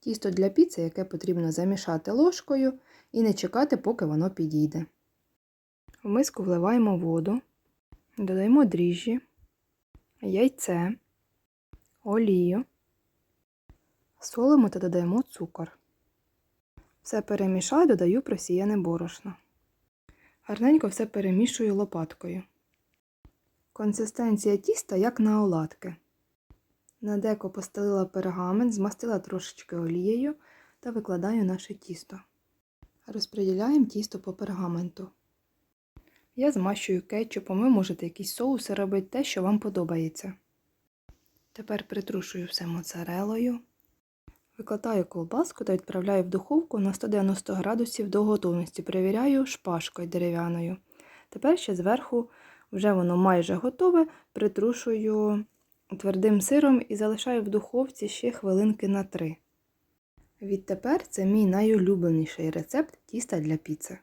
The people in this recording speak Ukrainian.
Тісто для піци, яке потрібно замішати ложкою і не чекати, поки воно підійде. В миску вливаємо воду, додаємо дріжджі, яйце, олію, солимо та додаємо цукор. Все перемішаю, додаю просіяне борошно. Гарненько все перемішую лопаткою. Консистенція тіста як на оладки. На деко постелила пергамент, змастила трошечки олією та викладаю наше тісто. Розподіляємо тісто по пергаменту. Я змащую кетчупом, ви можете якісь соуси робити те, що вам подобається. Тепер притрушую все моцарелою. Викладаю колбаску та відправляю в духовку на 190 градусів до готовності. Перевіряю шпажкою дерев'яною. Тепер ще зверху вже воно майже готове, притрушую твердим сиром і залишаю в духовці ще хвилинки на 3. Відтепер це мій найулюбленіший рецепт тіста для піци.